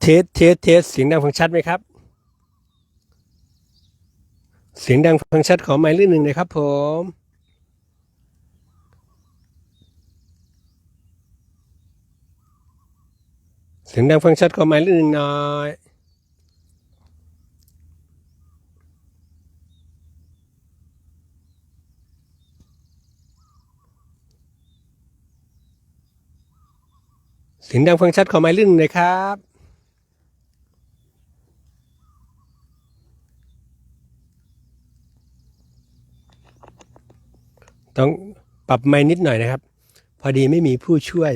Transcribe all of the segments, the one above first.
เทสเทสเทสเสียงดังฟังชัดไหมครับ เสียงดังฟังชัดของไมค์ลื่นหนึ่งเลยครับ ผม เสียงดังฟังชัดของไมค์ลื่นหนึ่งหน่อยเสียงดังฟังชัดของไมค์ลื่นหนึ่งเลยครับ ต้องปรับไม้นิดหน่อยนะครับ พอดีไม่มีผู้ช่วย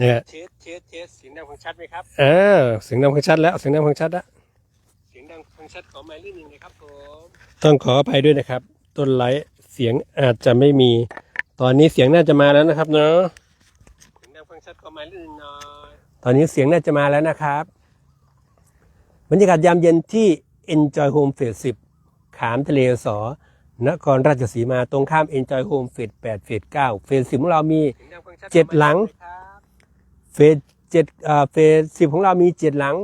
นะฮะเทสเทสเทสเสียงดังฟังชัดไหมครับเออเสียงดังฟังชัดแล้วเสียงดังฟังชัดแล้วเสียงดังฟังชัดของไม้ลื่นหนึ่งนะครับผมต้องขออภัยด้วยนะครับ ต้นไลท์เสียงอาจจะไม่มี ตอนนี้เสียงน่าจะมาแล้วนะครับเนาะเสียงดังฟังชัดของไม้ลื่นหนึ่งหน่อยตอนนี้เสียงน่าจะมาแล้วนะครับบรรยากาศยามเย็นที่ Enjoy Home Phase 10 ขามทะเลสอ นครราชสีมาตรงข้าม Enjoy Home เฟส8เฟส9เฟส10ของเรามีเจ็ดหลัง เฟสเจ็ดอ่าเฟสสิบของเรามีเจ็ดหลัง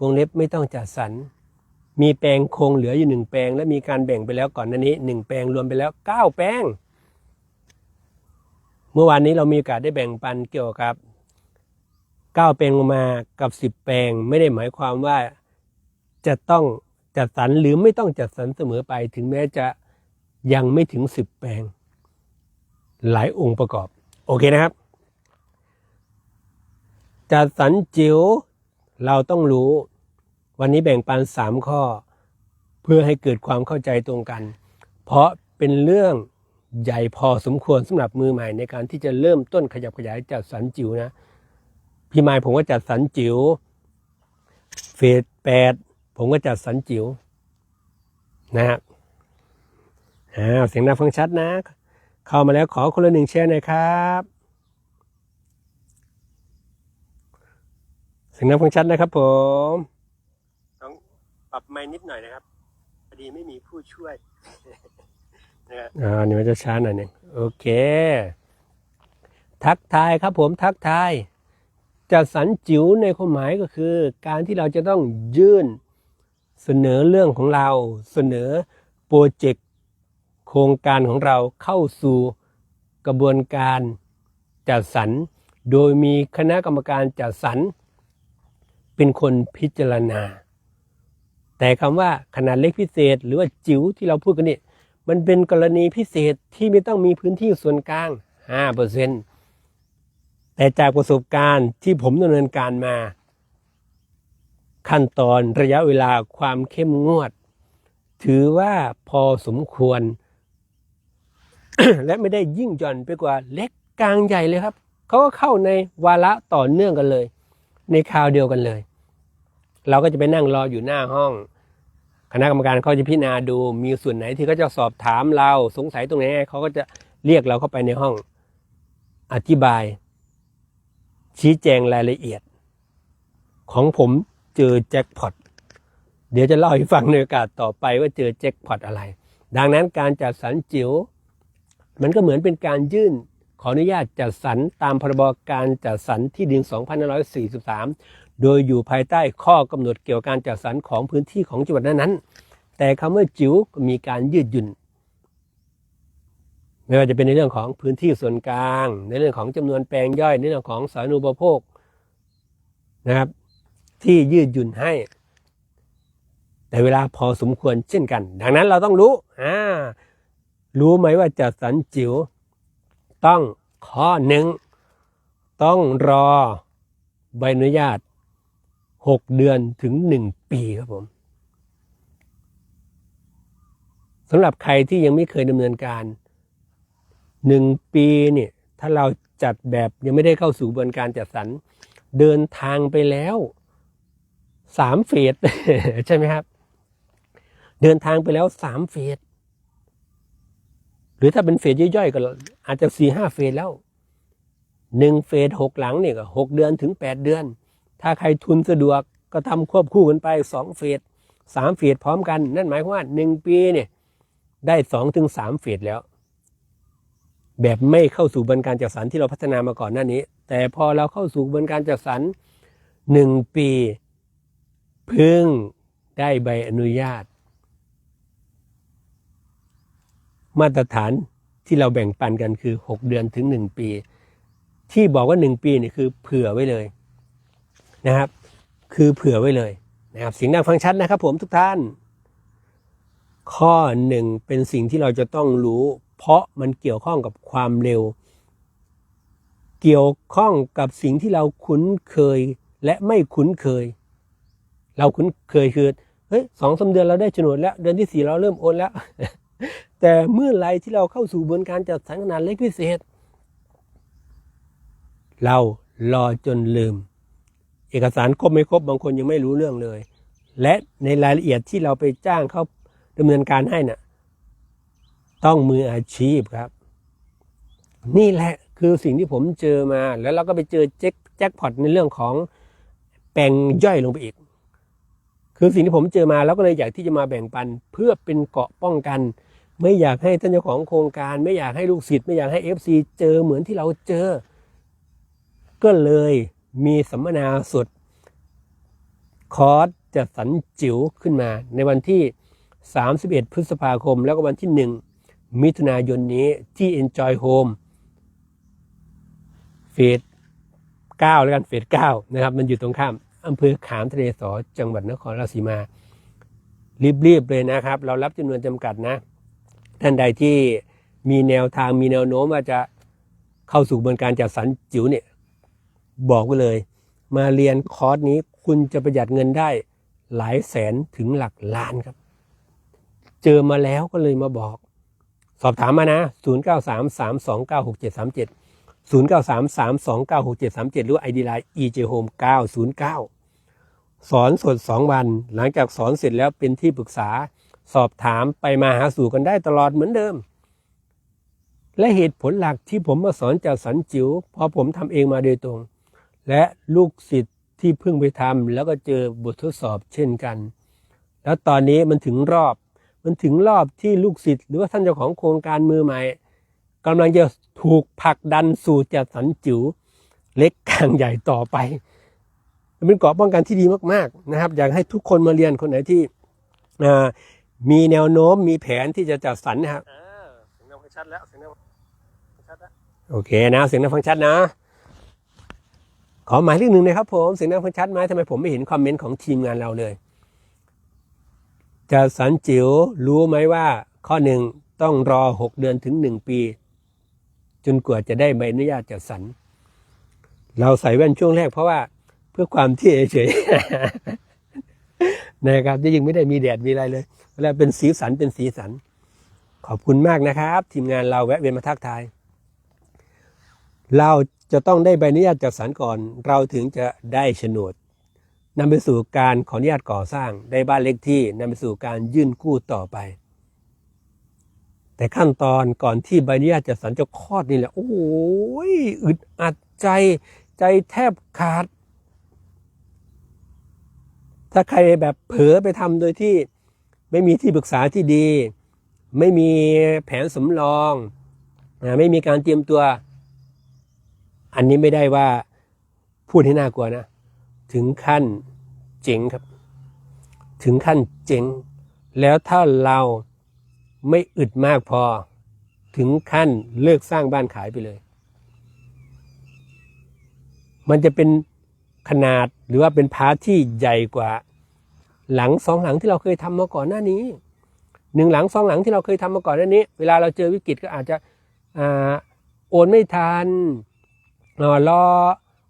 วงเล็บไม่ต้องจัดสรร มีแปลงคงเหลืออยู่หนึ่งแปลง และมีการแบ่งไปแล้วก่อนหน้านี้หนึ่งแปลงรวมไปแล้วเก้าแปลง เมื่อวานนี้เรามีโอกาสได้แบ่งปันเกี่ยวกับเก้าแปลงมากับสิบแปลงไม่ได้หมายความว่าจะต้องจัดสรรหรือไม่ต้องจัดสรรเสมอไปถึงแม้จะ ยังไม่ถึงสิบแปลง หลายองค์ประกอบ โอเคนะครับ จัดสรรจิ๋วเราต้องรู้ วันนี้แบ่งปันสามข้อ เพื่อให้เกิดความเข้าใจตรงกัน เพราะเป็นเรื่องใหญ่พอสมควรสำหรับมือใหม่ในการที่จะเริ่มต้นขยับขยายจัดสรรจิ๋วนะพี่ไม้ผมก็จัดสรรจิ๋วเฟสแปดผมก็จัดสรรจิ๋วนะครับ อ่าเสียงดังฟังชัดนะ เข้ามาแล้วขอคนละหนึ่งแชร์หน่อยครับเสียงดังฟังชัดนะครับผมต้องปรับไม้นิดหน่อยนะครับพอดีไม่มีผู้ช่วยนะครับอ่านี่มันจะช้าหน่อยหนึงโอเค ทักทายครับผมทักทายจัดสรรจิ๋วในความหมายก็คือ การที่เราจะต้องยื่นเสนอเรื่องของเราเสนอโปรเจกต์ โครงการของเราเข้าสู่กระบวนการจัดสรร โดยมีคณะกรรมการจัดสรร เป็นคนพิจารณา แต่คำว่าขนาดเล็กพิเศษ หรือว่าจิ๋วที่เราพูดกันนี่มันเป็นกรณีพิเศษที่ไม่ต้องมีพื้นที่ส่วนกลาง 5%แต่จากประสบการณ์ที่ผมดำเนินการมา ขั้นตอนระยะเวลาความเข้มงวด ถือว่าพอสมควร และไม่ได้ยิ่งหย่อนไปกว่าเล็กกลางใหญ่เลยครับเขาก็เข้าในวาระต่อเนื่องกันเลย ในคราวเดียวกันเลย เราก็จะไปนั่งรออยู่หน้าห้อง คณะกรรมการเขาจะพิจารณาดูมีส่วนไหนที่เขาจะสอบถามเราสงสัยตรงไหนเขาก็จะเรียกเราเข้าไปในห้อง อธิบาย ชี้แจงรายละเอียด ของผมเจอแจ็คพอตเดี๋ยวจะเล่าให้ฟังในโอกาสต่อไปว่าเจอแจ็คพอตอะไร ดังนั้นการจัดสรรจิ๋ว มันก็เหมือนเป็นการยื่น ขออนุญาตจัดสรรตามพรบการจัดสรรที่ดิน 2543 โดยอยู่ภายใต้ข้อกำหนดเกี่ยวกับการจัดสรรของพื้นที่ของจังหวัดนั้นๆ แต่คำว่าจิ๋วมีการยืดหยุ่นไม่ว่าจะเป็นในเรื่องของพื้นที่ส่วนกลาง ในเรื่องของจำนวนแปลงย่อย ในเรื่องของสาธารณูปโภคนะครับ ที่ยืดหยุ่นให้ แต่เวลาพอสมควรเช่นกัน ดังนั้นเราต้องรู้อ่า รู้ไหมว่าจัดสรรจิ๋วต้องข้อหนึ่งต้องรอใบอนุญาตหกเดือนถึงหนึ่งปีครับผมสำหรับใครที่ยังไม่เคยดำเนินการหนึ่งปีเนี่ยถ้าเราจัดแบบยังไม่ได้เข้าสู่กระบวนการจัดสรรเดินทางไปแล้วสามเฟสใช่ไหมครับ เดินทางไปแล้วสามเฟส หรือถ้าเป็นเฟสย่อยๆก็อาจจะสี่ห้าเฟสแล้วหนึ่งเฟสหกหลังเนี่ยก็หกเดือนถึงแปดเดือน ถ้าใครทุนสะดวกก็ทำควบคู่กันไปสองเฟสสามเฟสพร้อมกัน นั่นหมายความว่าหนึ่งปีเนี่ยได้สองถึงสามเฟสแล้ว แบบไม่เข้าสู่กระบวนการจัดสรรที่เราพัฒนามาก่อนหน้านี้ แต่พอเราเข้าสู่กระบวนการจัดสรรหนึ่งปีเพึ่งได้ใบอนุญาต มาตรฐานที่เราแบ่งปันกันคือ 6 เดือนถึง 1 ปี ที่บอกว่า 1 ปีนี่คือเผื่อไว้เลยนะครับ คือเผื่อไว้เลยนะครับเสียงดังฟังชัดนะครับผมทุกท่าน ข้อหนึ่งเป็นสิ่งที่เราจะต้องรู้ เพราะมันเกี่ยวข้องกับความเร็ว เกี่ยวข้องกับสิ่งที่เราคุ้นเคยและไม่คุ้นเคย เราคุ้นเคยคือเฮ้ยสองสาเดือนเราได้โฉนดแล้ว เดือนที่สี่เราเริ่มโอนแล้ว แต่เมื่อไรที่เราเข้าสู่บนการจัดสรรขนาดเล็กพิเศษ เรารอจนลืม เอกสารครบไม่ครบบางคนยังไม่รู้เรื่องเลย และในรายละเอียดที่เราไปจ้างเขาดำเนินการให้น่ะต้องมืออาชีพครับ นี่แหละคือสิ่งที่ผมเจอมาแล้วเราก็ไปเจอแจ็คแจ็คพอตในเรื่องของแบ่งย่อยลงไปอีก คือสิ่งที่ผมเจอมาแล้วก็เลยอยากที่จะมาแบ่งปันเพื่อเป็นเกาะป้องกัน ไม่อยากให้ท่านเจ้าของโครงการ ไม่อยากให้ลูกศิษย์ไม่อยากให้เอฟซีเจอเหมือนที่เราเจอ ก็เลยมีสัมมนาสดคอร์สจัดสรรจิ๋วขึ้นมา ในวันที่ 31 พฤษภาคม แล้วก็วันที่ 1 มิถุนายนนี้ที่ Enjoy Home เฟส9แล้วกันเฟส9นะครับ มันอยู่ตรงข้ามอำเภอขามทะเลสอจังหวัดนครราชสีมา รีบๆเลยนะครับ เรารับจำนวนจำกัดนะ ท่านใดที่มีแนวทางมีแนวโน้มว่าจะเข้าสู่กระบวนการจัดสรรจิ๋วเนี่ยบอกไว้เลย มาเรียนคอร์สนี้คุณจะประหยัดเงินได้หลายแสนถึงหลักล้านครับ เจอมาแล้วก็เลยมาบอก สอบถามมานะ 0 9 3 3 2 9 6 7 3 7 0 9 3 3 2 9 6 7 3 7 หรือ ID Line EJ Home 909 สอนสด 2 วัน หลังจากสอนเสร็จแล้วเป็นที่ปรึกษา สอบถามไปมาหาสู่กันได้ตลอดเหมือนเดิม และเหตุผลหลักที่ผมมาสอนจากสันจิ๋วเพราะผมทำเองมาโดยตรง และลูกศิษย์ที่เพิ่งไปทำแล้วก็เจอบททดสอบเช่นกัน แล้วตอนนี้มันถึงรอบ มันถึงรอบที่ลูกศิษย์หรือว่าท่านเจ้าของโครงการมือใหม่กำลังจะถูกผลักดันสู่จัดสรรจิ๋วเล็กกลางใหญ่ต่อไปมันเป็นเกราะป้องกันที่ดีมากๆนะครับ อยากให้ทุกคนมาเรียนคนไหนที่อ่า มีแนวโน้มมีแผนที่จะจัดสรรนะครับเสียงดังฟังชัดแล้วเสียงดังฟังชัดแล้วโอเคนะเสียงดังฟังชัดนะ ขอหมายเลขหนึ่งนะครับผมเสียงดังฟังชัดไหมทำไมผมไม่เห็นคอมเมนต์ของทีมงานเราเลยจะสันจิ๋วรู้ไหมว่า ข้อหนึ่งต้องรอหกเดือนถึงหนึ่งปี จนกว่าจะได้ใบอนุญาตจัดสรรเราใส่แว่นช่วงแรกเพราะว่าเพื่อความเท่เฉยๆ นะครับที่ยังไม่ได้มีแดดมีอะไรเลยแล้วเป็นสีสันเป็นสีสัน ขอบคุณมากนะครับ ทีมงานเราแวะเวียนมาทักทาย เราจะต้องได้ใบอนุญาตจัดสรรก่อน เราถึงจะได้โฉนดนำไปสู่การขออนุญาตก่อสร้างได้บ้านเล็กที่นำไปสู่การยื่นกู้ต่อไป แต่ขั้นตอนก่อนที่ใบอนุญาตจัดสรรจะคลอดนี่แหละ โอ้โหอึดอัดใจ ใจแทบขาด ถ้าใครแบบเผลอไปทำโดยที่ไม่มีที่ปรึกษาที่ดี ไม่มีแผนสำรองนะไม่มีการเตรียมตัว อันนี้ไม่ได้ว่าพูดให้น่ากลัวนะ ถึงขั้นเจ๋งครับ ถึงขั้นเจ๋ง แล้วถ้าเราไม่อึดมากพอ ถึงขั้นเลิกสร้างบ้านขายไปเลย มันจะเป็น ขนาดหรือว่าเป็นพาร์ทที่ใหญ่กว่า หลังสองหลังที่เราเคยทำมาก่อนหน้านี้หนึ่งหลังสองหลังที่เราเคยทำมาก่อนหน้านี้ เวลาเราเจอวิกฤตก็อาจจะอ่าโอนไม่ทันอ่ารอ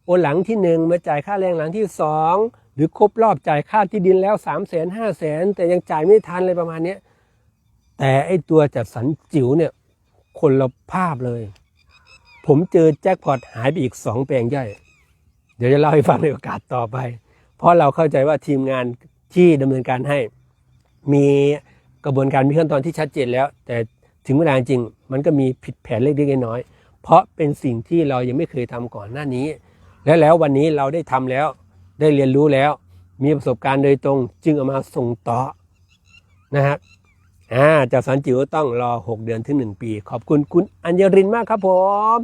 โอนหลังที่หนึ่งมาจ่ายค่าแรงหลังที่สองหรือครบรอบจ่ายค่าที่ดินแล้วสามแสนห้าแสนแต่ยังจ่ายไม่ทันเลยประมาณเนี้แต่ไอตัวจัดสรรจิ๋วเนี่ยคนละภาพเลย ผมเจอแจ็คพอตหายไปอีกสองแปลงย่อย เดี๋ยวจะเล่าให้ฟังในโอกาสต่อไป เพราะเราเข้าใจว่าทีมงานที่ดำเนินการให้ มีกระบวนการมีขั้นตอนที่ชัดเจนแล้ว แต่ถึงเวลาจริง มันก็มีผิดแผนเล็กๆน้อยๆเพราะเป็นสิ่งที่เรายังไม่เคยทำก่อนหน้านี้ และแล้ววันนี้เราได้ทำแล้ว ได้เรียนรู้แล้ว มีประสบการณ์โดยตรง จึงเอามาส่งต่อนะครับอ่าจากสันจิ๋วต้องรอ 6 เดือนถึง 1 ปี ขอบคุณคุณอัญญรินมากครับผม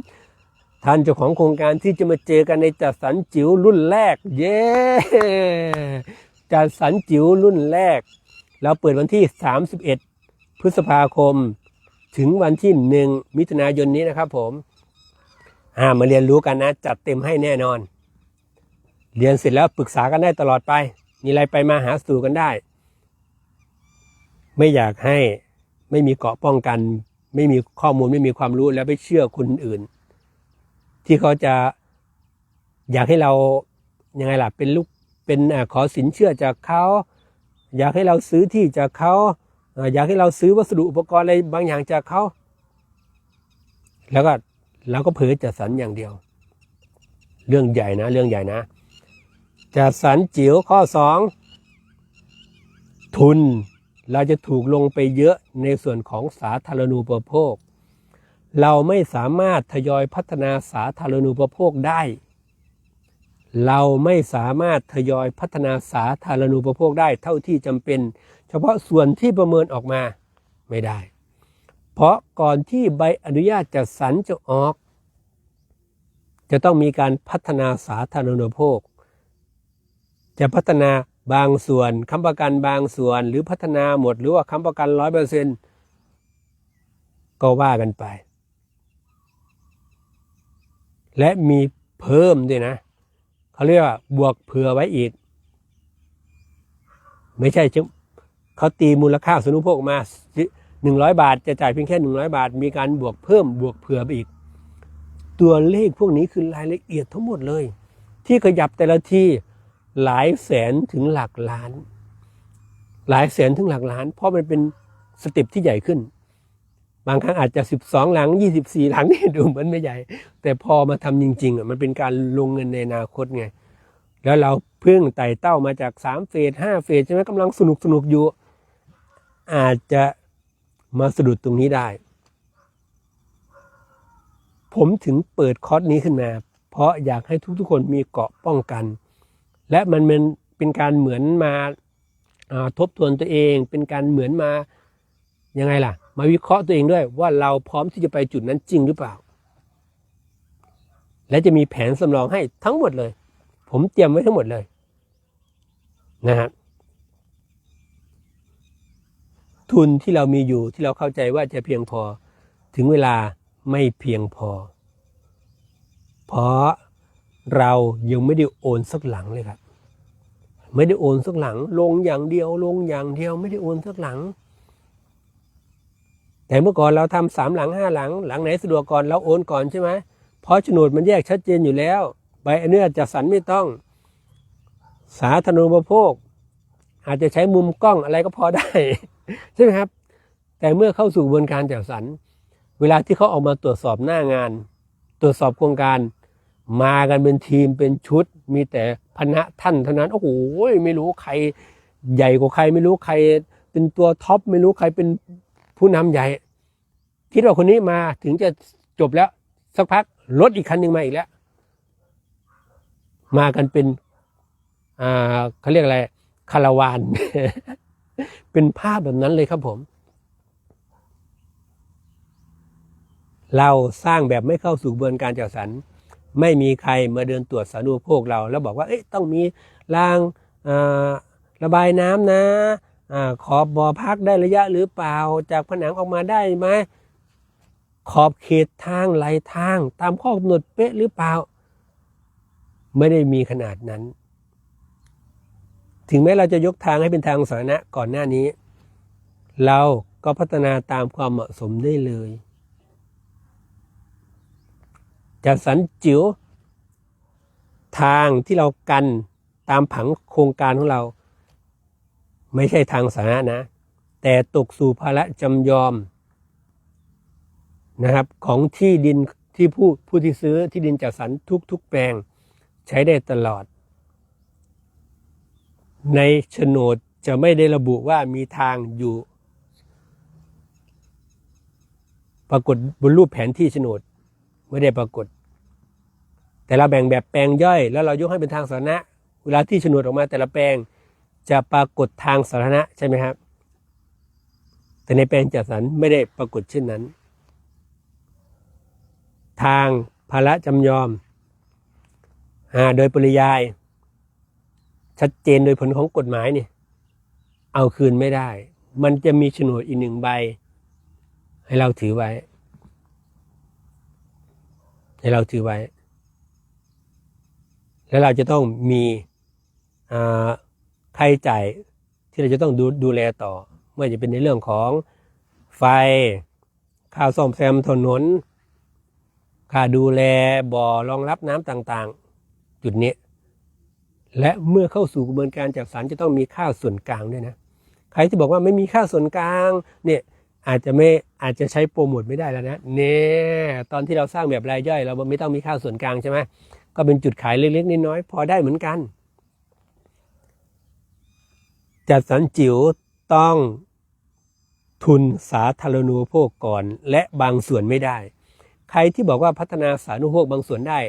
ท่านเจ้าของโครงการที่จะมาเจอกันในจัดสรรจิ๋วรุ่นแรก เย้จัดสรรจิ๋วรุ่นแรก เราเปิดวันที่ 31 พฤษภาคม ถึงวันที่ 1 มิถุนายนนี้นะครับผมอ่ามาเรียนรู้กันนะ จัดเต็มให้แน่นอน เรียนเสร็จแล้วปรึกษากันได้ตลอดไป มีอะไรไปมาหาสู่กันได้ ไม่อยากให้ไม่มีเกราะป้องกัน ไม่มีข้อมูลไม่มีความรู้แล้วไปเชื่อคนอื่น ที่เขาจะอยากให้เรายังไงล่ะเป็นลูกเป็นอขอสินเชื่อจากเขาอยากให้เราซื้อที่จากเขาอยากให้เราซื้อวัสดุอุปกรณ์อะไรบางอย่างจากเขาแล้วก็เราก็เผลอจัดสรรอย่างเดียว เรื่องใหญ่นะ เรื่องใหญ่นะจัดสรรจิ๋วข้อสองทุนเราจะถูกลงไปเยอะในส่วนของสาธารณูปโภค เราไม่สามารถทยอยพัฒนาสาธารณูปโภคได้ เราไม่สามารถทยอยพัฒนาสาธารณูปโภคได้เท่าที่จำเป็น เฉพาะส่วนที่ประเมินออกมาไม่ได้ เพราะก่อนที่ใบอนุญาตจัดสรรจะออก จะต้องมีการพัฒนาสาธารณูปโภค จะพัฒนาบางส่วนค้ำประกันบางส่วน หรือพัฒนาหมดหรือว่าค้ำประกันร้อยเปอร์เซ็นก็ว่ากันไป และมีเพิ่มด้วยนะเขาเรียกว่าบวกเผื่อไว้อีก ไม่ใช่จึงเขาตีมูลค่าสนุโภคมาหนึ่งร้อยบาท จะจ่ายเพียงแค่หนึ่งร้อยบาท มีการบวกเพิ่มบวกเผื่อไปอีก ตัวเลขพวกนี้คือรายละเอียดทั้งหมดเลย ที่ขยับแต่ละทีหลายแสนถึงหลักล้าน หลายแสนถึงหลักล้าน เพราะมันเป็นสเต็ปที่ใหญ่ขึ้น บางครั้งอาจจะ 12 หลัง 24 หลังนี่ดูเหมือนไม่ใหญ่ แต่พอมาทำจริงๆอะมันเป็นการลงเงินในอนาคตไง แล้วเราเพิ่งไต่เต้ามาจาก 3 เฟส 5 เฟสใช่ไหมกำลังสนุกสนุกอยู่ อาจจะมาสะดุดตรงนี้ได้ ผมถึงเปิดคอร์สนี้ขึ้นมา เพราะอยากให้ทุกๆคนมีเกาะป้องกัน และมันเป็นเป็นการเหมือนมาาทบทวนตัวเอง เป็นการเหมือนมายังไงล่ะ มาวิเคราะห์ตัวเองด้วยว่าเราพร้อมที่จะไปจุดนั้นจริงหรือเปล่า และจะมีแผนสำรองให้ทั้งหมดเลย ผมเตรียมไว้ทั้งหมดเลยนะฮะทุนที่เรามีอยู่ที่เราเข้าใจว่าจะเพียงพอถึงเวลาไม่เพียงพอ เพราะเรายังไม่ได้โอนสักหลังเลยครับ ไม่ได้โอนสักหลัง ลงอย่างเดียว ลงอย่างเดียว ไม่ได้โอนสักหลัง แต่เมื่อก่อนเราทำสามหลังห้าหลัง หลังไหนสะดวกก่อนเราโอนก่อนใช่ไหมเพราะโฉนดมันแยกชัดเจนอยู่แล้วใบอนุญาตจัดสรรไม่ต้อง สาธารณูปโภค อาจจะใช้มุมกล้องอะไรก็พอได้ ใช่ไหมครับ แต่เมื่อเข้าสู่กระบวนการจัดสรรเวลาที่เขาออกมาตรวจสอบหน้างาน ตรวจสอบโครงการ มากันเป็นทีมเป็นชุด มีแต่พนะท่านเท่านั้นโอ้โหไม่รู้ใคร ใหญ่กว่าใคร ไม่รู้ใคร เป็นตัวท็อปไม่รู้ใครเป็น ผู้นำใหญ่ คิดว่าคนนี้มาถึงจะจบแล้ว สักพักรถอีกคันหนึ่งมาอีกแล้ว มากันเป็นอ่าเขาเรียกอะไรคาราวาน เป็นภาพแบบนั้นเลยครับผม เราสร้างแบบไม่เข้าสู่กระบวนการจัดสรรไม่มีใครมาเดินตรวจสารูปโภคเรา แล้วบอกว่า เอ๊ะต้องมีรางระบายน้ำนะ ขอบบ่อพักได้ระยะหรือเปล่า จากผนังออกมาได้ไหมขอบเขตทางไหลทาง ตามข้อกำหนดเป๊ะหรือเปล่า ไม่ได้มีขนาดนั้น ถึงแม้เราจะยกทางให้เป็นทางสาธารณะก่อนหน้านี้ เราก็พัฒนาตามความเหมาะสมได้เลยจัดสรรจิ๋วทางที่เรากันตามผังโครงการของเรา ไม่ใช่ทางสาธารณะนะ แต่ตกสู่ภาระจำยอมนะครับของที่ดินที่ผู้ผู้ที่ซื้อที่ดินจัดสรรทุกๆแปลงใช้ได้ตลอด ในโฉนดจะไม่ได้ระบุว่ามีทางอยู่ ปรากฏบนรูปแผนที่โฉนดไม่ได้ปรากฏ แต่เราแบ่งแบบแปลงย่อย แล้วเรายกให้เป็นทางสาธารณะ เวลาที่โฉนดออกมาแต่ละแปลง จะปรากฏทางสาธารณะใช่ไหมครับ แต่ในแปลงจัดสรรไม่ได้ปรากฏเช่นนั้น ทางภาระจำยอมอ่าโดยปริยาย ชัดเจนโดยผลของกฎหมายนี่เอาคืนไม่ได้ มันจะมีโฉนดอีกหนึ่งใบ ให้เราถือไว้ ให้เราถือไว้ แล้วเราจะต้องมีอ่า ค่าใช้จ่ายที่เราจะต้องดูดูแลต่อ ไม่ว่าจะเป็นในเรื่องของไฟค่าซ่อมแซมถนน ค่าดูแลบ่อรองรับน้ำต่างๆ จุดนี้ และเมื่อเข้าสู่กระบวนการจัดสรรจะต้องมีค่าส่วนกลางด้วยนะ ใครที่บอกว่าไม่มีค่าส่วนกลางเนี่ยอาจจะไม่อาจจะใช้โปรโมทไม่ได้แล้วนะเนี่ยตอนที่เราสร้างแบบรายย่อย เราไม่ต้องมีค่าส่วนกลางใช่ไหมก็เป็นจุดขายเล็กๆน้อยๆพอได้เหมือนกัน จัดสรรจิ๋วต้องทุนสาธารณูปโภคก่อน และบางส่วนไม่ได้ ใครที่บอกว่าพัฒนาสาธารณูปโภคบางส่วนได้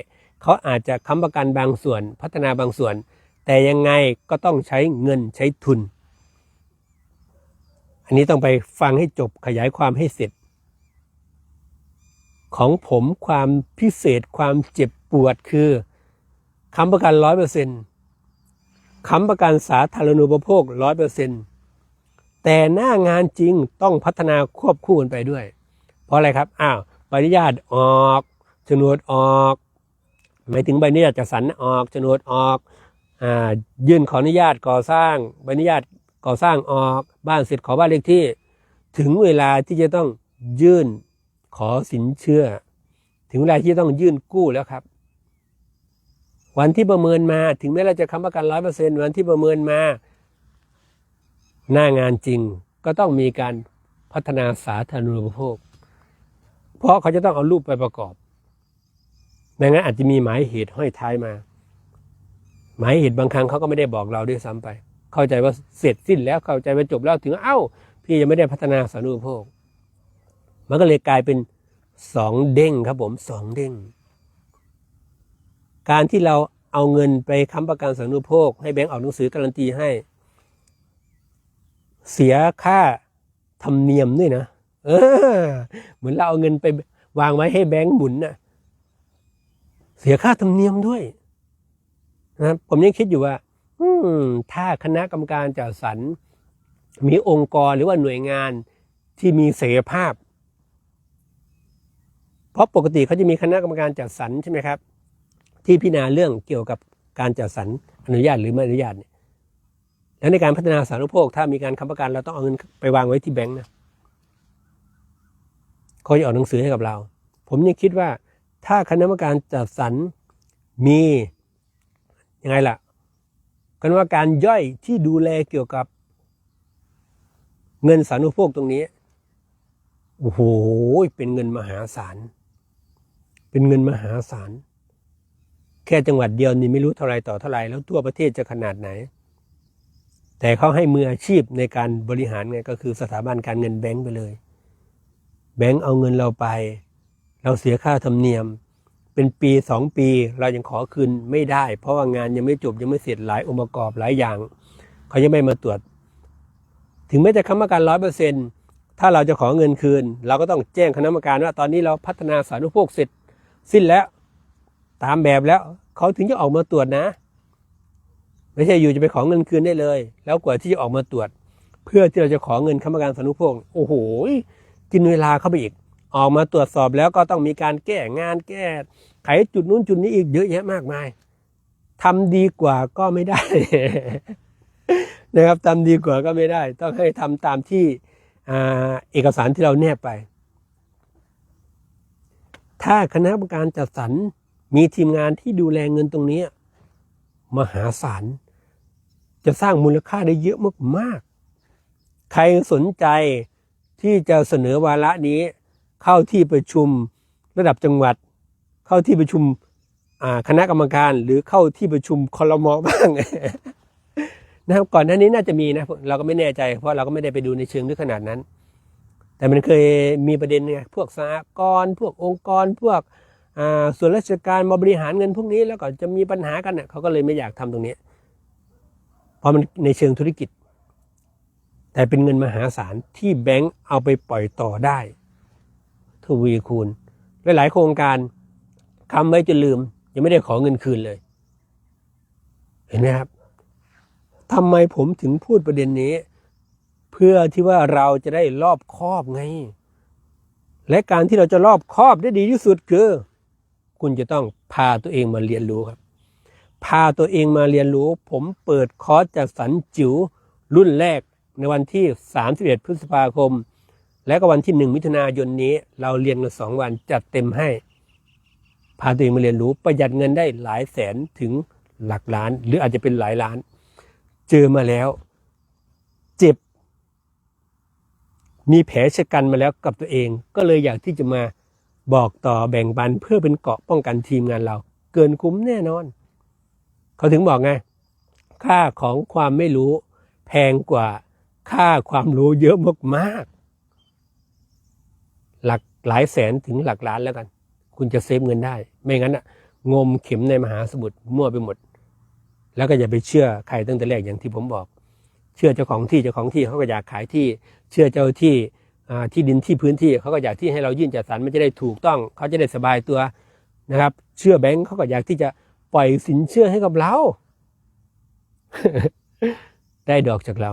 เขาอาจจะค้ำประกันบางส่วน พัฒนาบางส่วน แต่ยังไงก็ต้องใช้เงินใช้ทุน อันนี้ต้องไปฟังให้จบขยายความให้เสร็จ ของผมความพิเศษความเจ็บปวดคือค้ำประกันร้อยเปอร์เซ็นต์ ค้ำประกันสาธารณูปโภคร้อยเปอร์เซ็นต์แต่หน้างานจริงต้องพัฒนาควบคู่กันไปด้วย เพราะอะไรครับ อ้าวใบอนุญาตออกโฉนดออกหมายถึงใบอนุญาตจัดสรรออกโฉนดออกอ่ายื่นขออนุญาตก่อสร้างใบอนุญาตก่อสร้างออกบ้านเสร็จขอบ้านเลขที่ ถึงเวลาที่จะต้องยื่นขอสินเชื่อ ถึงเวลาที่จะต้องยื่นกู้แล้วครับ วันที่ประเมินมา ถึงแม้เราจะค้ำประกันร้อยเปอร์เซ็นวันที่ประเมินมา หน้างานจริงก็ต้องมีการพัฒนาสาธารณูปโภค เพราะเขาจะต้องเอารูปไปประกอบไม่งั้นอาจจะมีหมายเหตุห้อยท้ายมา หมายเหตุบางครั้งเขาก็ไม่ได้บอกเราด้วยซ้ำไป เข้าใจว่าเสร็จสิ้นแล้วเข้าใจว่าจบแล้วถึงเอ้า พี่ยังไม่ได้พัฒนาสาธารณูปโภค มันก็เลยกลายเป็นสองเด้งครับผมสองเด้ง การที่เราเอาเงินไปค้ำประกันสาธารณูปโภค ให้แบงก์ออกหนังสือการันตีให้ เสียค่าธรรมเนียมด้วยนะเออ เหมือนเราเอาเงินไปวางไว้ให้แบงก์หมุนน่ะ เสียค่าธรรมเนียมด้วยนะผมยังคิดอยู่ว่า อืม ถ้าคณะกรรมการจัดสรรมีองค์กรหรือว่าหน่วยงานที่มีเสรีภาพ เพราะปกติเขาจะมีคณะกรรมการจัดสรรใช่ไหมครับ ที่พิจารณาเรื่องเกี่ยวกับการจัดสรรอนุญาตหรือไม่อนุญาตเนี่ยแล้วในการพัฒนาสารณูปโภค ถ้ามีการค้ำประกันเราต้องเอาเงินไปวางไว้ที่แบงก์นะเขาจะออกหนังสือให้กับเรา ผมยังคิดว่าถ้าคณะกรรมการจัดสรรมียังไงล่ะคณะกรรมการย่อยที่ดูแลเกี่ยวกับ เงินสารณูปโภคตรงนี้โอ้โหเป็นเงินมหาศาลเป็นเงินมหาศาล แค่จังหวัดเดียวนี่ไม่รู้เท่าไรต่อเท่าไรแล้วทั่วประเทศจะขนาดไหน แต่เขาให้มืออาชีพในการบริหารไงก็คือสถาบันการเงินแบงก์ไปเลย แบงก์เอาเงินเราไป เราเสียค่าธรรมเนียม เป็นปีสองปีเรายังขอคืนไม่ได้ เพราะว่างานยังไม่จบยังไม่เสร็จหลายองค์ประกอบหลายอย่าง เขายังไม่มาตรวจ ถึงแม้จะค้ำประกันร้อยเปอร์เซ็นต์ถ้าเราจะขอเงินคืน เราก็ต้องแจ้งคณะกรรมการว่าตอนนี้เราพัฒนาสารณูปโภคเสร็จสิ้นแล้ว ตามแบบแล้วเขาถึงจะออกมาตรวจนะ ไม่ใช่อยู่จะไปขอเงินคืนได้เลย แล้วกว่าที่จะออกมาตรวจ เพื่อที่เราจะขอเงินค้ำประกันสาธารณูปโอ้โหกินเวลาเข้าไปอีก ออกมาตรวจสอบแล้วก็ต้องมีการแก้งานแก้ ไขจุดนู้นจุดนี้อีกเยอะแยะมากมายทำดีกว่าก็ไม่ได้ นะครับทำดีกว่าก็ไม่ได้ ต้องให้ทำตามที่เอกสารที่เราแนบไป ถ้าคณะกรรมการจัดสรร มีทีมงานที่ดูแลเงินตรงนี้ มหาศาลจะสร้างมูลค่าได้เยอะมากๆ ใครสนใจที่จะเสนอวาระนี้ เข้าที่ประชุมระดับจังหวัด เข้าที่ประชุมคณะกรรมการหรือเข้าที่ประชุมคอรมอบ้างนะครับก่อนหน้านี้น่าจะมีนะ เราก็ไม่แน่ใจ เพราะเราก็ไม่ได้ไปดูในเชิงลึกขนาดนั้น แต่มันเคยมีประเด็นไงพวกสหกรณ์พวกองค์กรพวก ส่วนราชการมาบริหารเงินพวกนี้แล้วก็จะมีปัญหากันเน่ะเขาก็เลยไม่อยากทำตรงนี้ เพราะมันในเชิงธุรกิจ แต่เป็นเงินมหาศาลที่แบงก์เอาไปปล่อยต่อได้ทวีคูณหลายๆโครงการคำไว้จนลืม ยังไม่ได้ขอเงินคืนเลย เห็นไหมครับทำไมผมถึงพูดประเด็นนี้ เพื่อที่ว่าเราจะได้รอบครอบไง และการที่เราจะรอบครอบได้ดีที่สุดคือ คุณจะต้องพาตัวเองมาเรียนรู้ครับ พาตัวเองมาเรียนรู้ ผมเปิดคอร์สจากสันจิ๋วรุ่นแรกในวันที่ 31 พฤษภาคม และก็วันที่ 1 มิถุนายนนี้ เราเรียนกันสองวันจัดเต็มให้ พาตัวเองมาเรียนรู้ประหยัดเงินได้หลายแสนถึงหลักล้าน หรืออาจจะเป็นหลายล้าน เจอมาแล้ว เจ็บ มีแผลชะกันมาแล้วกับตัวเอง ก็เลยอยากที่จะมา บอกต่อแบ่งปันเพื่อเป็นเกราะป้องกันทีมงานเรา เกินคุ้มแน่นอน เขาถึงบอกไง ค่าของความไม่รู้ แพงกว่าค่าความรู้เยอะมากๆหลักหลายแสนถึงหลักล้านแล้วกัน คุณจะเซฟเงินได้ ไม่งั้นอะงมเข็มในมหาสมุทรมั่วไปหมด แล้วก็อย่าไปเชื่อใครตั้งแต่แรกอย่างที่ผมบอก เชื่อเจ้าของที่เจ้าของที่เขาก็อยากขายที่ เชื่อเจ้าที่ ที่ดินที่พื้นที่เขาก็อยากที่ให้เรายื่นจัดสรรมันจะได้ถูกต้อง เขาจะได้สบายตัวนะครับ เชื่อแบงค์เขาก็อยากที่จะปล่อยสินเชื่อให้กับเรา ได้ดอกจากเรา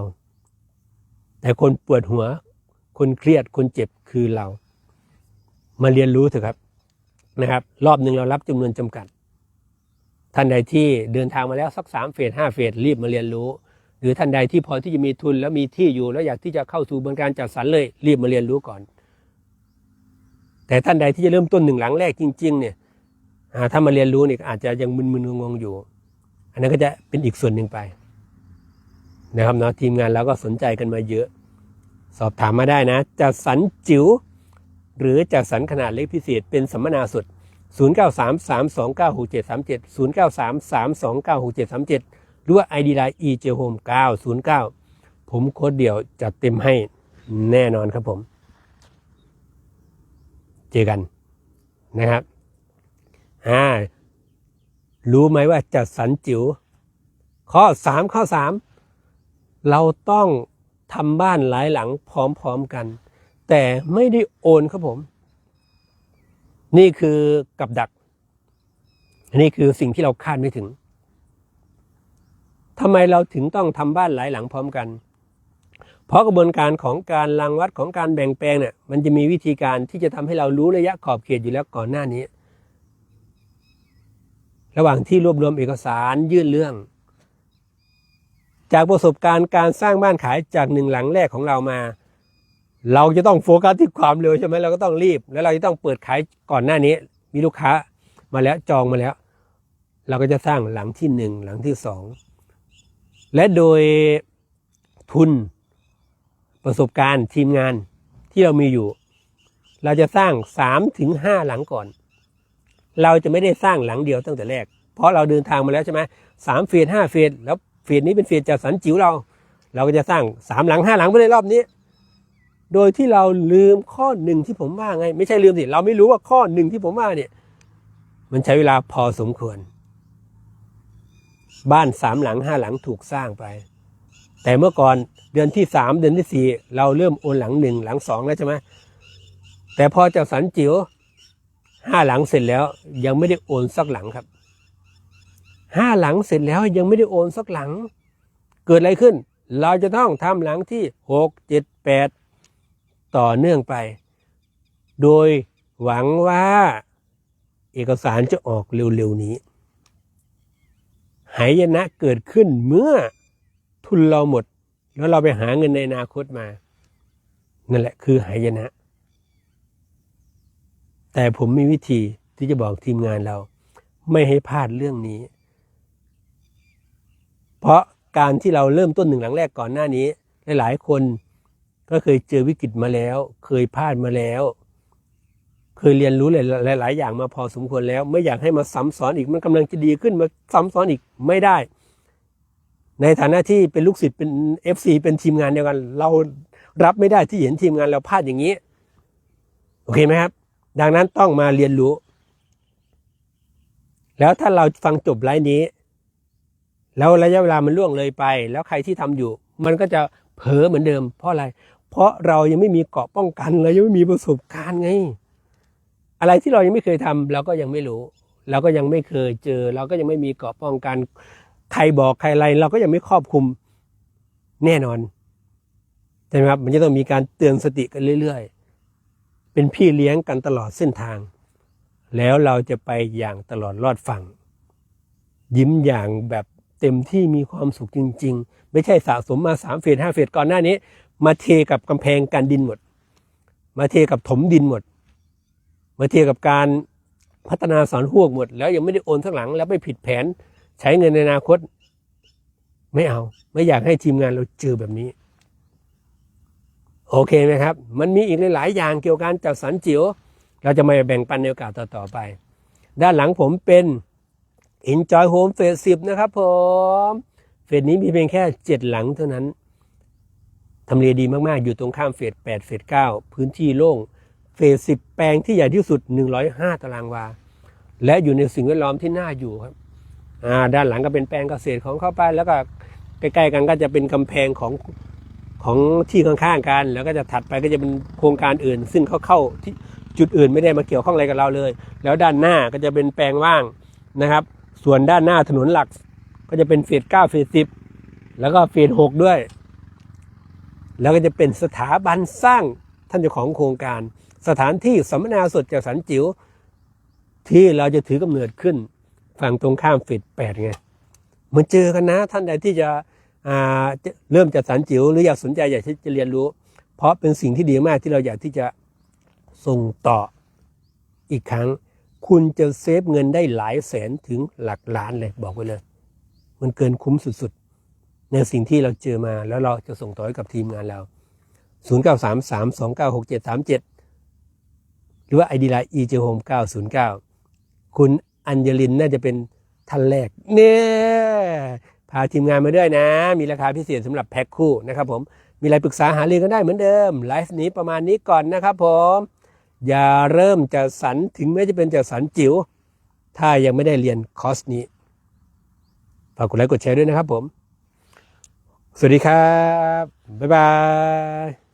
แต่คนปวดหัว คนเครียดคนเจ็บคือเรา มาเรียนรู้เถอะครับนะครับ รอบหนึ่งเรารับจำนวนจำกัดท่านใดที่เดินทางมาแล้วสักสามเฟสห้าเฟสรีบมาเรียนรู้ หรือท่านใดที่พอที่จะมีทุนแล้วมีที่อยู่แล้วอยากที่จะเข้าสู่บริการจัดสรรเลย รีบมาเรียนรู้ก่อน แต่ท่านใดที่จะเริ่มต้นหนึ่งหลังแรกจริง ๆ เนี่ยถ้ามาเรียนรู้เนี่ยอาจจะยังมึนๆงงๆอยู่ อันนั้นก็จะเป็นอีกส่วนหนึ่งไป นะครับเนาะทีมงานเราก็สนใจกันมาเยอะ สอบถามมาได้นะจัดสรรจิ๋วหรือจัดสรรขนาดเล็กพิเศษเป็นสัมมนาสุด 0933296737 0933296737 หรือว่า ID Line e j home 909 ผมโค้ดเดียวจัดเต็มให้แน่นอนครับผม เจอกันนะครับอ่ารู้ไหมว่าจัดสรรจิ๋วข้อ 3 ข้อ 3 เราต้องทำบ้านหลายหลังพร้อมๆกัน แต่ไม่ได้โอนครับผม นี่คือกับดัก นี่คือสิ่งที่เราคาดไม่ถึง ทำไมเราถึงต้องทำบ้านหลายหลังพร้อมกัน เพราะกระบวนการของการรังวัดของการแบ่งแปลงเนี่ยมันจะมีวิธีการที่จะทำให้เรารู้ระยะขอบเขตอยู่แล้วก่อนหน้านี้ ระหว่างที่รวบรวมเอกสารยื่นเรื่อง จากประสบการณ์การสร้างบ้านขายจากหนึ่งหลังแรกของเรามา เราจะต้องโฟกัสที่ความเร็วใช่ไหมเราก็ต้องรีบ แล้วเราจะต้องเปิดขายก่อนหน้านี้ มีลูกค้ามาแล้วจองมาแล้ว เราก็จะสร้างหลังที่หนึ่งหลังที่สอง และโดยทุนประสบการณ์ทีมงานที่เรามีอยู่ เราจะสร้างสามถึงห้าหลังก่อน เราจะไม่ได้สร้างหลังเดียวตั้งแต่แรก เพราะเราเดินทางมาแล้วใช่ไหมสามเฟสห้าเฟสแล้วเฟสนี้เป็นเฟสจัดสรรจิ๋วเรา เราก็จะสร้างสามหลังห้าหลังไปเลยรอบนี้ โดยที่เราลืมข้อหนึ่งที่ผมว่าไง ไม่ใช่ลืมสิเราไม่รู้ว่าข้อหนึ่งที่ผมว่าเนี่ย มันใช้เวลาพอสมควร บ้านสามหลังห้าหลังถูกสร้างไป แต่เมื่อก่อนเดือนที่สามเดือนที่สี่เราเริ่มโอนหลังหนึ่งหลังสองแล้วใช่ไหมแต่พอเจ้าสันจิ๋วห้าหลังเสร็จแล้วยังไม่ได้โอนสักหลังครับห้าหลังเสร็จแล้วยังไม่ได้โอนสักหลัง เกิดอะไรขึ้น เราจะต้องทำหลังที่หกเจ็ดแปดต่อเนื่องไป โดยหวังว่าเอกสารจะออกเร็วๆนี้ หายนะเกิดขึ้นเมื่อทุนเราหมด แล้วเราไปหาเงินในอนาคตมานั่นแหละคือหายนะ แต่ผมมีวิธีที่จะบอกทีมงานเรา ไม่ให้พลาดเรื่องนี้ เพราะการที่เราเริ่มต้นหนึ่งหลังแรกก่อนหน้านี้ หลายๆ คนก็เคยเจอวิกฤตมาแล้ว เคยพลาดมาแล้ว ยเรียนรู้หลายหลาย ๆ อย่างมาพอสมควรแล้ว ไม่อยากให้มาซ้ำซ้อนอีกมันกำลังจะดีขึ้นมาซ้ำซ้อนอีกไม่ได้ ในฐานะที่เป็นลูกศิษย์เป็น FC เป็นทีมงานเดียวกัน เรารับไม่ได้ที่เห็นทีมงานเราพลาดอย่างนี้ โอเคไหมครับ ดังนั้นต้องมาเรียนรู้ แล้วถ้าเราฟังจบไลฟ์นี้ แล้วระยะเวลามันล่วงเลยไป แล้วใครที่ทำอยู่ มันก็จะเผลอเหมือนเดิม เพราะอะไร เพราะเรายังไม่มีเกราะป้องกันเรายังไม่มีประสบการณ์ไง อะไรที่เรายังไม่เคยทำเราก็ยังไม่รู้ เราก็ยังไม่เคยเจอ เราก็ยังไม่มีเกราะป้องกันใครบอกใครอะไร เราก็ยังไม่ครอบคลุมแน่นอนใช่ไหมครับมันจะต้องมีการเตือนสติกันเรื่อย ๆ เป็นพี่เลี้ยงกันตลอดเส้นทาง แล้วเราจะไปอย่างตลอดรอดฝั่ง ยิ้มอย่างแบบเต็มที่มีความสุขจริง ๆ ไม่ใช่สะสมมาสามเฟสห้าเฟสก่อนหน้านี้ มาเทกับกำแพงการดินหมด มาเทกับถมดินหมด มาเทียบกับการพัฒนาสอนหวกหมด แล้วยังไม่ได้โอนทั้งหลัง แล้วไม่ผิดแผนใช้เงินในอนาคต ไม่เอา ไม่อยากให้ทีมงานเราเจอแบบนี้ โอเคไหมครับ มันมีอีกหลายอย่างเกี่ยวกับการจัดสรรจิ๋วเราจะมาแบ่งปันในโอกาสต่อๆไป ด้านหลังผมเป็น Enjoy Home เฟสสิบนะครับผมเฟสนี้มีเพียงแค่เจ็ดหลังเท่านั้นทำเลดีมากๆ อยู่ตรงข้ามเฟส8เฟส9พื้นที่โล่ง เฟส10แปลงที่ใหญ่ที่สุด 105 ตารางวา และอยู่ในสิ่งแวดล้อมที่น่าอยู่ครับอ่าด้านหลังก็เป็นแปลงเกษตรของเข้าไปแล้วก็ใกล้ๆกันก็จะเป็นกำแพงของของที่ข้างๆกัน แล้วก็จะถัดไปก็จะเป็นโครงการอื่น ซึ่งเขาเข้าที่จุดอื่นไม่ได้มาเกี่ยวข้องอะไรกับเราเลย แล้วด้านหน้าก็จะเป็นแปลงว่างนะครับ ส่วนด้านหน้าถนนหลัก ก็จะเป็นเฟส9เฟส10แล้วก็เฟส6ด้วย แล้วก็จะเป็นสถาบันสร้างท่านเจ้าของโครงการ สถานที่สัมมนาสดจากสันจิ๋วที่เราจะถือกำเนิดขึ้นฝั่งตรงข้ามเฟสแปดไงมันเจอกันนะท่านใดที่จะะเริ่มจากสันจิ๋วหรืออยากสนใจอยากจะเรียนรู้ เพราะเป็นสิ่งที่ดีมากที่เราอยากที่จะส่งต่ออีกครั้ง คุณจะเซฟเงินได้หลายแสนถึงหลักล้านเลยบอกไว้เลย มันเกินคุ้มสุดๆ ในสิ่งที่เราเจอมาแล้วเราจะส่งต่อให้กับทีมงานเรา 0 9 3 3 2 9 6 7 3 7 หรือว่า ID Line e j home 909 คุณอัญญลินน่าจะเป็นท่านแรกเนี่ยพาทีมงานมาด้วยนะ มีราคาพิเศษสำหรับแพ็คคู่นะครับผมมีอะไรปรึกษาหารือกันได้เหมือนเดิมไลฟ์นี้ประมาณนี้ก่อนนะครับผมอย่าเริ่มจะสรรถึงแม้จะเป็นจะสรรจิ๋วถ้ายังไม่ได้เรียนคอร์สนี้ฝากกดไลค์กดแชร์ด้วยนะครับผม สวัสดีครับ บ๊ายบาย